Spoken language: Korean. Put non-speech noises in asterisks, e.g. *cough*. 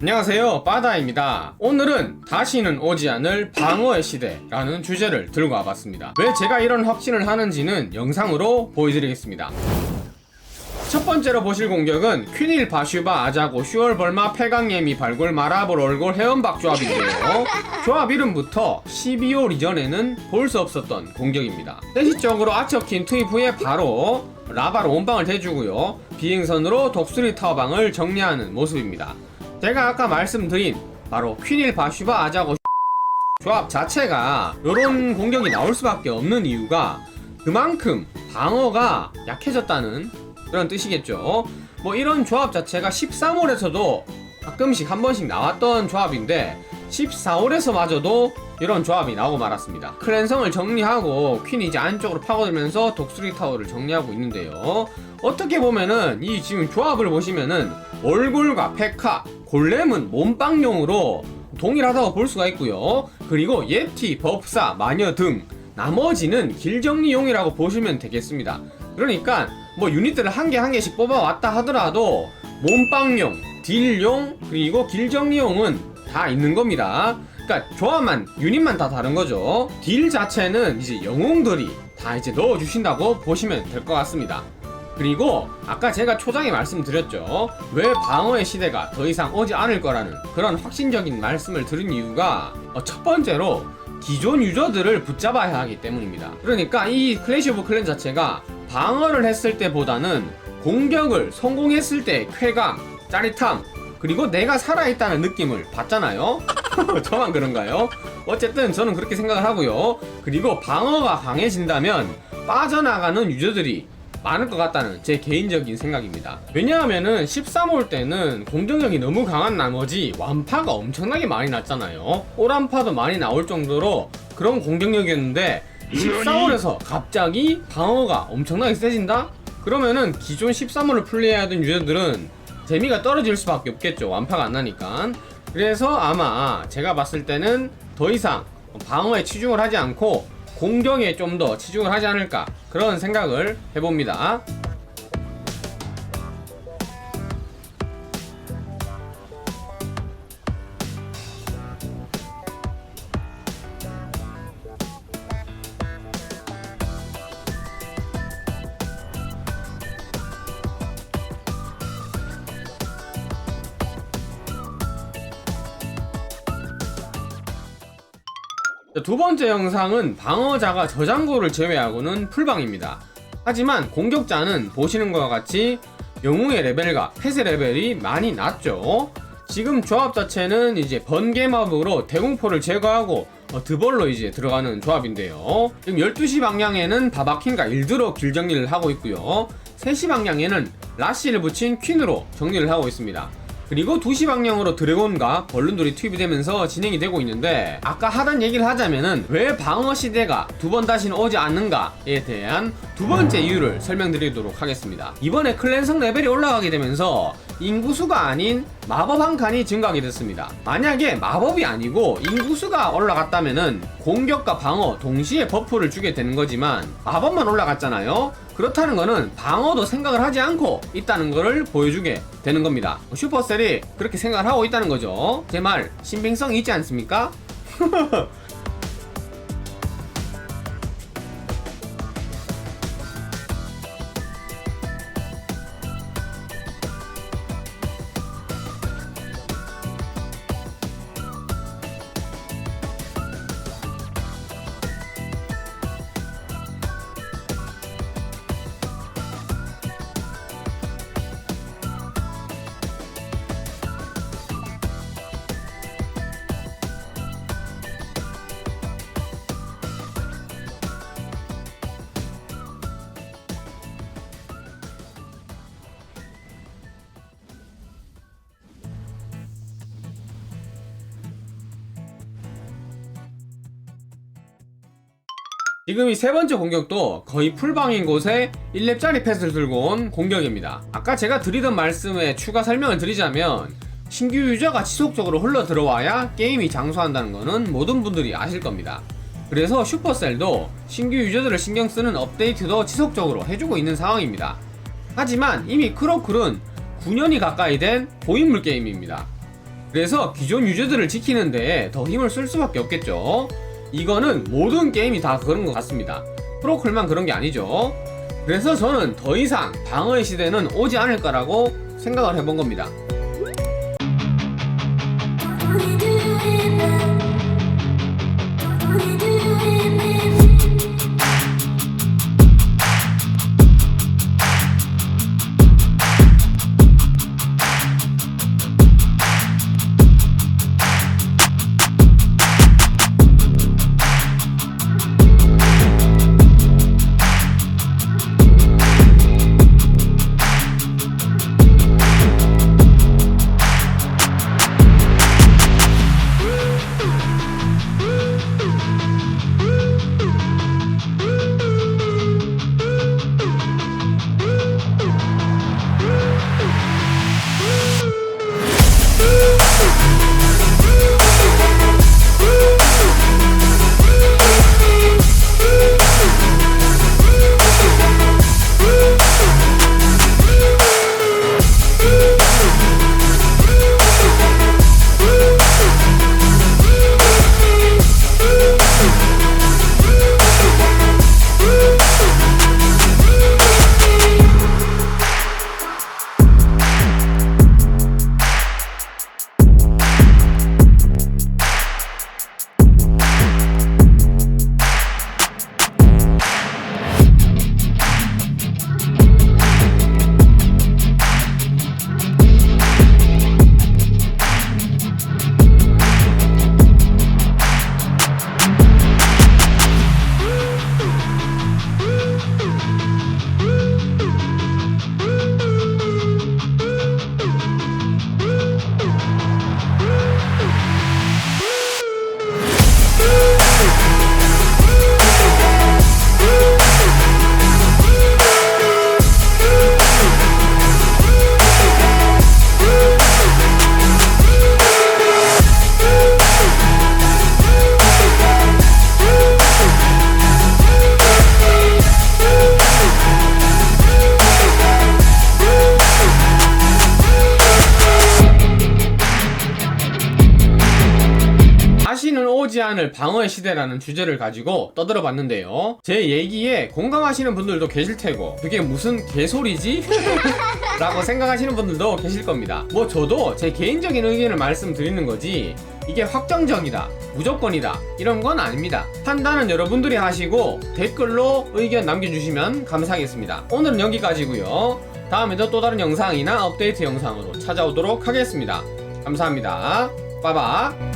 안녕하세요 바다입니다. 오늘은 다시는 오지 않을 방어의 시대라는 주제를 들고 와봤습니다. 왜 제가 이런 확신을 하는지는 영상으로 보여드리겠습니다. 첫 번째로 보실 공격은 퀸일 바슈바 아자고 슈얼 벌마 폐강예미 발골 마라볼 얼골 해엄박 조합인데요. *laughs* 조합 이름부터 12호 리전에는 볼 수 없었던 공격입니다. 대시적으로 아처킨 투입 후에 바로 라바로 온방을 대주고요. 비행선으로 독수리 타워방을 정리하는 모습입니다 제가 아까 말씀드린 바로 퀸일 바슈바 아자고 *laughs* 조합 자체가 이런 공격이 나올 수밖에 없는 이유가 그만큼 방어가 약해졌다는 그런 뜻이겠죠. 뭐 이런 조합 자체가 13홀에서도 가끔씩 한 번씩 나왔던 조합인데 14홀에서마저도 이런 조합이 나오고 말았습니다. 클랜성을 정리하고 퀸이 이제 안쪽으로 파고들면서 독수리 타워를 정리하고 있는데요. 어떻게 보면은 이 지금 조합을 보시면은 얼굴과 페카, 골렘은 몸빵용으로 동일하다고 볼 수가 있고요. 그리고 예티, 법사, 마녀 등 나머지는 길정리용이라고 보시면 되겠습니다. 그러니까 뭐 유닛들을 한 개 한 개씩 뽑아왔다 하더라도 몸빵용, 딜용, 그리고 길정리용은 다 있는 겁니다. 그러니까 조합만 유닛만 다 다른 거죠. 딜 자체는 이제 영웅들이 다 이제 넣어주신다고 보시면 될 것 같습니다. 그리고 아까 제가 초장에 말씀드렸죠. 왜 방어의 시대가 더 이상 오지 않을 거라는 그런 확신적인 말씀을 드린 이유가 어, 첫 번째로 기존 유저들을 붙잡아야 하기 때문입니다. 그러니까 이 클래시 오브 클랜 자체가 방어를 했을 때보다는 공격을 성공했을 때 쾌감, 짜릿함, 그리고 내가 살아있다는 느낌을 받잖아요? *laughs* 저만 그런가요? 어쨌든 저는 그렇게 생각을 하고요. 그리고 방어가 강해진다면 빠져나가는 유저들이 많을 것 같다는 제 개인적인 생각입니다. 왜냐하면은 13홀 때는 공격력이 너무 강한 나머지 완파가 엄청나게 많이 났잖아요. 오란파도 많이 나올 정도로 그런 공격력이었는데 14홀에서 갑자기 방어가 엄청나게 세진다? 그러면은 기존 13홀을 플레이하던 유저들은 재미가 떨어질 수밖에 없겠죠. 완파가 안 나니까. 그래서 아마 제가 봤을 때는 더 이상 방어에 치중을 하지 않고 공격에 좀 더 치중을 하지 않을까 그런 생각을 해봅니다. 두 번째 영상은 방어자가 저장고를 제외하고는 풀방입니다. 하지만 공격자는 보시는 것과 같이 영웅의 레벨과 펫의 레벨이 많이 낮죠. 지금 조합 자체는 이제 번개마법으로 대공포를 제거하고 어, 드벌로 이제 들어가는 조합인데요. 지금 12시 방향에는 바바킨과 일드로 길 정리를 하고 있고요. 3시 방향에는 라시를 붙인 퀸으로 정리를 하고 있습니다. 그리고 2시 방향으로 드래곤과 벌룬들이 투입이 되면서 진행이 되고 있는데 아까 하던 얘기를 하자면은 왜 방어 시대가 두 번 다시는 오지 않는가에 대한 두 번째 이유를 설명드리도록 하겠습니다. 이번에 클랜성 레벨이 올라가게 되면서 인구수가 아닌 마법 한 칸이 증가하게 됐습니다. 만약에 마법이 아니고 인구수가 올라갔다면은 공격과 방어 동시에 버프를 주게 되는 거지만 마법만 올라갔잖아요. 그렇다는 거는 방어도 생각을 하지 않고 있다는 것을 보여주게 되는 겁니다. 슈퍼셀이 그렇게 생각을 하고 있다는 거죠. 제 말 신빙성 있지 않습니까? *laughs* 지금 이 세 번째 공격도 거의 풀방인 곳에 1렙짜리 펫을 들고 온 공격입니다. 아까 제가 드리던 말씀에 추가 설명을 드리자면 신규 유저가 지속적으로 흘러 들어와야 게임이 장수한다는 것은 모든 분들이 아실 겁니다. 그래서 슈퍼셀도 신규 유저들을 신경 쓰는 업데이트도 지속적으로 해주고 있는 상황입니다. 하지만 이미 크로클은 9년이 가까이 된 고인물 게임입니다. 그래서 기존 유저들을 지키는데 더 힘을 쓸 수밖에 없겠죠. 이거는 모든 게임이 다 그런 것 같습니다. 프로클만 그런 게 아니죠. 그래서 저는 더 이상 방어의 시대는 오지 않을 거라고 생각을 해본 겁니다. 방어의 시대라는 주제를 가지고 떠들어 봤는데요. 제 얘기에 공감하시는 분들도 계실 테고, 그게 무슨 개소리지? *laughs* 라고 생각하시는 분들도 계실 겁니다. 뭐 저도 제 개인적인 의견을 말씀드리는 거지, 이게 확정적이다, 무조건이다, 이런 건 아닙니다. 판단은 여러분들이 하시고, 댓글로 의견 남겨주시면 감사하겠습니다. 오늘은 여기까지고요 다음에도 또 다른 영상이나 업데이트 영상으로 찾아오도록 하겠습니다. 감사합니다. 빠바.